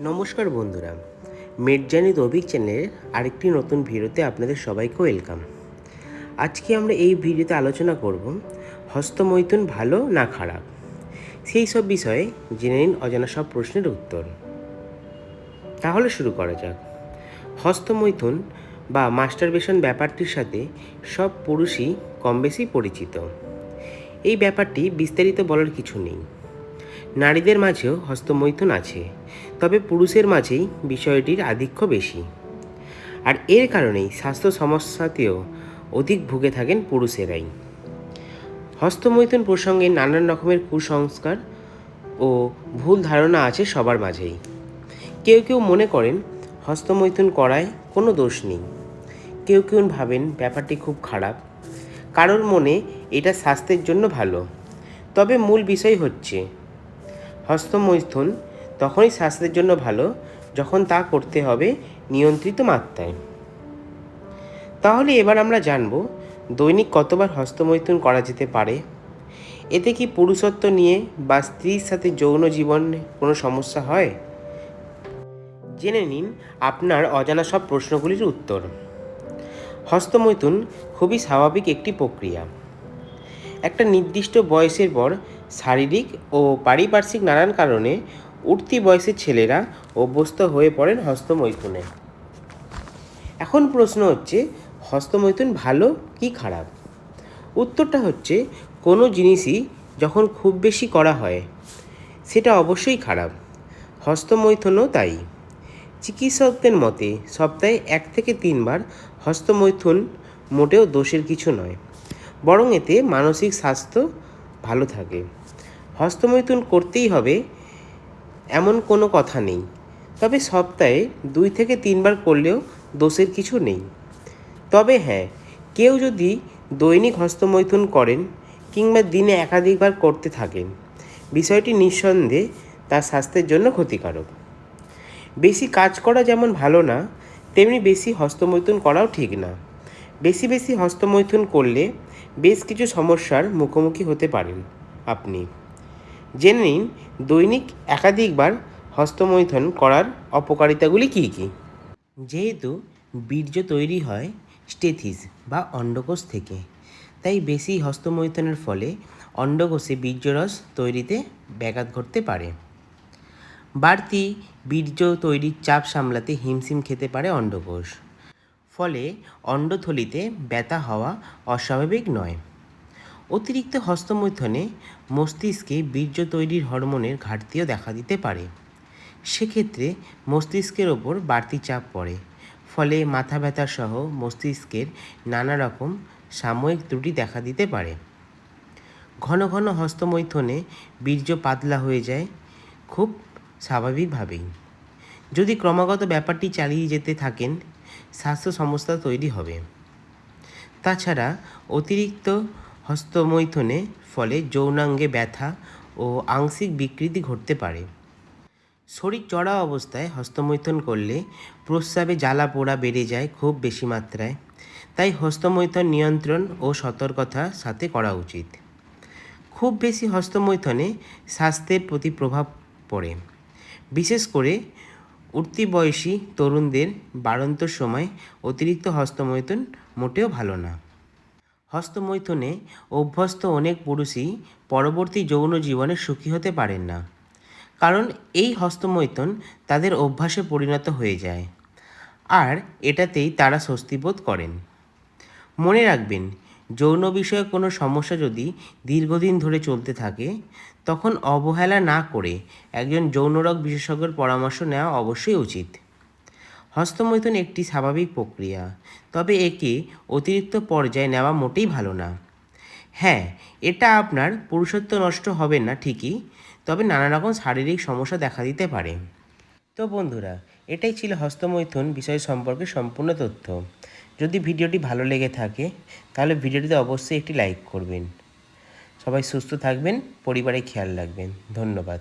নমস্কার বন্ধুরা মেটজানি রবিক চ্যানেলের আরেকটি নতুন ভিডিওতে আপনাদের সবাইকে ওয়েলকাম। আজকে আমরা এই ভিডিওতে আলোচনা করব, হস্তমৈথুন ভালো না খারাপ? সেই সব বিষয়ে জেনে নিন অজানা সব প্রশ্নের উত্তর। তাহলে শুরু করা যাক। হস্তমৈথুন বা মাস্টারবেশন ব্যাপারটির সাথে সব পুরুষই কম বেশি পরিচিত। এই ব্যাপারটি বিস্তারিত বলার কিছু নেই। নারীদের মাঝেও হস্তমৈথুন আছে, তবে পুরুষের মাঝেই বিষয়টির আধিক্য বেশি। আর এর কারণেই স্বাস্থ্য সমস্যাতেও অধিক ভুগে থাকেন পুরুষেরাই। হস্তমৈথুন প্রসঙ্গে নানান রকমের কুসংস্কার ও ভুল ধারণা আছে সবার মাঝেই। কেউ কেউ মনে করেন হস্তমৈথুন করায় কোনো দোষ নেই। কেউ কেউ ভাবেন ব্যাপারটি খুব খারাপ। কারোর মনে এটা স্বাস্থ্যের জন্য ভালো। তবে মূল বিষয় হচ্ছে হস্তমৈথুন তখনই স্বাস্থ্যের জন্য ভালো, যখন তা করতে হবে নিয়ন্ত্রিত মাত্রায়। তাহলে এবার আমরা জানব, দৈনিক কতবার হস্তমৈথুন করা যেতে পারে? এতে কি পুরুষত্ব নিয়ে বা স্ত্রীর সাথে যৌন জীবনে কোনো সমস্যা হয়? জেনে নিন আপনার অজানা সব প্রশ্নগুলির উত্তর। হস্তমৈথুন খুবই স্বাভাবিক একটি প্রক্রিয়া। একটা নির্দিষ্ট বয়সের পর শারীরিক ও পারিপার্শ্বিক নানান কারণে উঠতি বয়সের ছেলেরা অভ্যস্ত হয়ে পড়েন হস্তমৈথুনে। এখন প্রশ্ন হচ্ছে, হস্তমৈথুন ভালো কি খারাপ? উত্তরটা হচ্ছে, কোনো জিনিসই যখন খুব বেশি করা হয়, সেটা অবশ্যই খারাপ। হস্তমৈথুনও তাই। চিকিৎসকদের মতে, সপ্তাহে এক থেকে তিনবার হস্তমৈথুন মোটেও দোষের কিছু নয়। বরং এতে মানসিক স্বাস্থ্য ভালো থাকে। হস্তমৈথুন করতেই হবে, এমন কোনো কথা নেই। তবে সপ্তাহে দুই থেকে তিনবার করলেও দোষের কিছু নেই। তবে হ্যাঁ কেউ যদি দৈনিক হস্তমৈথুন করেন কিংবা দিনে একাধিকবার করতে থাকেন, বিষয়টি নিঃসন্দেহে তার স্বাস্থ্যের জন্য ক্ষতিকারক। বেশি কাজ করা যেমন ভালো না, তেমনি বেশি হস্তমৈথুন করাও ঠিক না। বেশি বেশি হস্তমৈথুন করলে বেশ কিছু সমস্যার মুখোমুখি হতে পারেন আপনি। জেনে নিন, দৈনিক একাধিকবার হস্তমৈথুন করার অপকারিতাগুলি কী কী? যেহেতু বীর্য তৈরি হয় স্টেথিস বা অন্ডকোষ থেকে, তাই বেশি হস্তমৈথুনের ফলে অন্ডকোষে বীর্যরস তৈরিতে ব্যাঘাত ঘটতে পারে। বাড়তি বীর্য তৈরির চাপ সামলাতে হিমশিম খেতে পারে অন্ডকোষ। ফলে অন্ডথলিতে ব্যথা হওয়া অস্বাভাবিক নয়। অতিরিক্ত হস্তমৈথনে মস্তিষ্কে বীর্য তৈরির হরমোনের ঘাটতিও দেখা দিতে পারে। সেক্ষেত্রে মস্তিষ্কের ওপর বাড়তি চাপ পড়ে, ফলে মাথা ব্যথা সহ মস্তিষ্কের নানা রকম সাময়িক ত্রুটি দেখা দিতে পারে। ঘন ঘন হস্তমৈথনে বীর্য পাতলা হয়ে যায়, খুব স্বাভাবিকভাবেই। যদি ক্রমাগত ব্যাপারটি চালিয়ে যেতে থাকেন স্বাস্থ্য সমস্যা তৈরি হবে। তাছাড়া অতিরিক্ত হস্তমৈথুনে ফলে যৌনাঙ্গে ব্যথা ও আংশিক বিকৃতি ঘটতে পারে। শরীর চড়া অবস্থায় হস্তমৈথুন করলে প্রস্রাবে জ্বালা পোড়া বেড়ে যায় খুব বেশি মাত্রায়। তাই হস্তমৈথন নিয়ন্ত্রণ ও সতর্কতার সাথে করা উচিত। খুব বেশি হস্তমৈথনে স্বাস্থ্যের প্রতি প্রভাব পড়ে। বিশেষ করে উঠতি বয়সী তরুণদের বাড়ন্ত সময় অতিরিক্ত হস্তমৈথুন মোটেও ভালো না। হস্তমৈথুনে অভ্যস্ত অনেক পুরুষই পরবর্তী যৌন জীবনে সুখী হতে পারেন না। কারণ এই হস্তমৈথুন তাদের অভ্যাসে পরিণত হয়ে যায়। আর এটাতেই তারা স্বস্তিবোধ করেন। মনে রাখবেন যৌন বিষয়ে কোনো সমস্যা যদি দীর্ঘদিন ধরে চলতে থাকে, তখন অবহেলা না করে একজন যৌনরোগ বিশেষজ্ঞের পরামর্শ নেওয়া অবশ্যই উচিত। হস্তমৈথুন একটি স্বাভাবিক প্রক্রিয়া, তবে একে অতিরিক্ত পর্যায়ে নেওয়া মোটেই ভালো না। হ্যাঁ এটা আপনার পুরুষত্ব নষ্ট হবে না ঠিকই, তবে নানা রকম শারীরিক সমস্যা দেখা দিতে পারে। তো বন্ধুরা, এটাই ছিল হস্তমৈথুন বিষয় সম্পর্কে সম্পূর্ণ তথ্য। যদি ভিডিওটি ভালো লেগে থাকে, তাহলে ভিডিওটিতে অবশ্যই একটি লাইক করবেন। সবাই সুস্থ থাকবেন, পরিবারে খেয়াল রাখবেন। ধন্যবাদ।